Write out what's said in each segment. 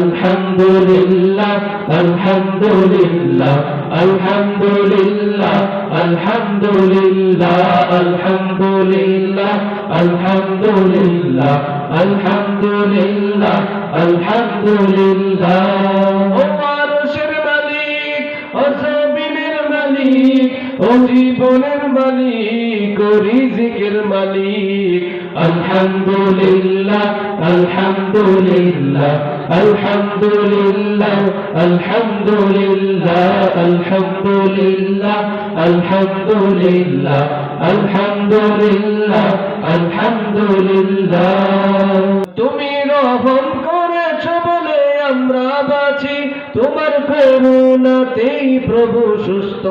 الحمد لله الحمد لله الحمد لله الحمد لله الحمد لله الحمد لله الحمد لله الحمد لله ও আরশের মালিক ও জমিনের মালিক ও জীবনের মালিক ও রিজিকের মালিক আলহামদুলিল্লাহ আলহামদুলিল্লাহ আলহামদুলিল্লাহ আলহামদুলিল্লাহ আলহামদুলিল্লাহ আলহামদুলিল্লাহ আলহামদুলিল্লাহ আলহামদুলিল্লাহ। তুমি রহম করেছ বলে আমরা বাঁচি, তোমার করুণাতেই প্রভু সুস্থ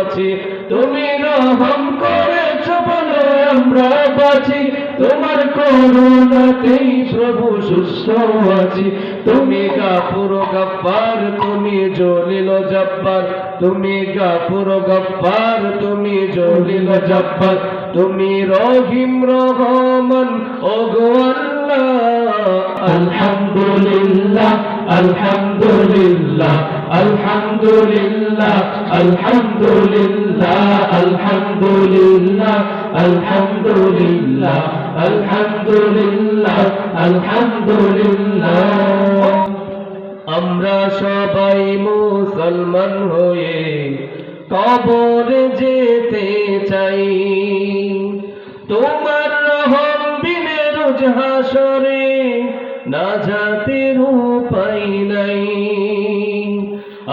আছি। তুমি রহম করেছ বলে আমরা বাঁচি তোমার করুণাতেই প্রভু সুস্থ আছি। তুমি গাফুর গফার তুমি জলিল জব্বার। তুমি গাফুর গফার তুমি জলিল জব্বার। তুমি রহিম, রহমান ও গো আল্লাহ। আলহামদুলিল্লাহ। আলহামদুলিল্লাহ আলহামদুলিল্লাহ আলহামদুলিল্লাহ আলহামদুলিল্লাহ আলহামদুলিল্লাহ আলহামদুলিল্লাহ আলহামদুলিল্লাহ। আমরা সবাই মুসলমান হয়ে কবর যেতে চাই। তোমার রহম বিনে রোজ হাসরে, না জাতের উপায় নাই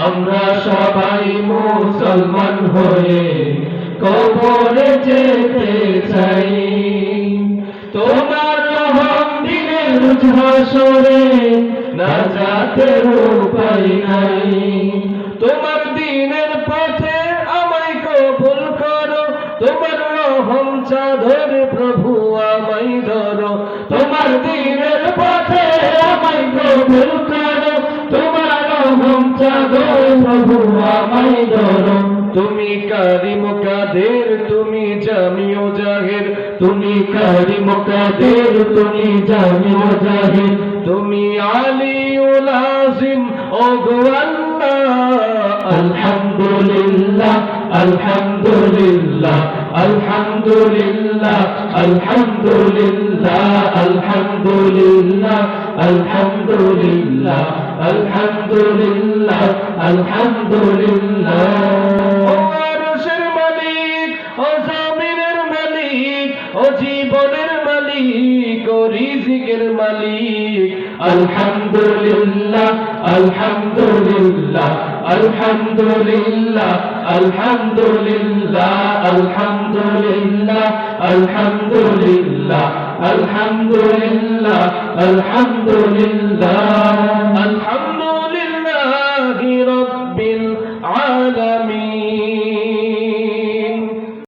আমরা সবাই মুসলমান হয়ে কবরে যেতে চাই। তোমার রহম দিনে রোজ হাসরে না জাতের উপায় নাই। তোমার দিনের পথে আমায় কবুল করো। তোমার রহম চাদর প্রভু আমায় ধরো। তোমার দিনের পথে আমায় কবুল করো তুমি কারিম কাদের তুমি জামিও জাহের তুমি আলিউল আজিম ও গো আল্লাহ। আলহামদুলিল্লাহ আলহামদুলিল্লাহ আলহামদুলিল্লাহ আলহামদুলিল্লাহ আলহামদুলিল্লাহ আলহামদুলিল্লাহ আলহামদুলিল্লাহ আলহামদুলিল্লাহ। রিজিকের মালিক। আলহামদুলিল্লাহ আলহামদুলিল্লাহ আলহামদুলিল্লাহ আলহামদুলিল্লাহ আলহামদুলিল্লাহ আলহামদুলিল্লাহ আলহামদুলিল্লাহ আলহামদুলিল্লাহ আলহামদুলিল্লাহ।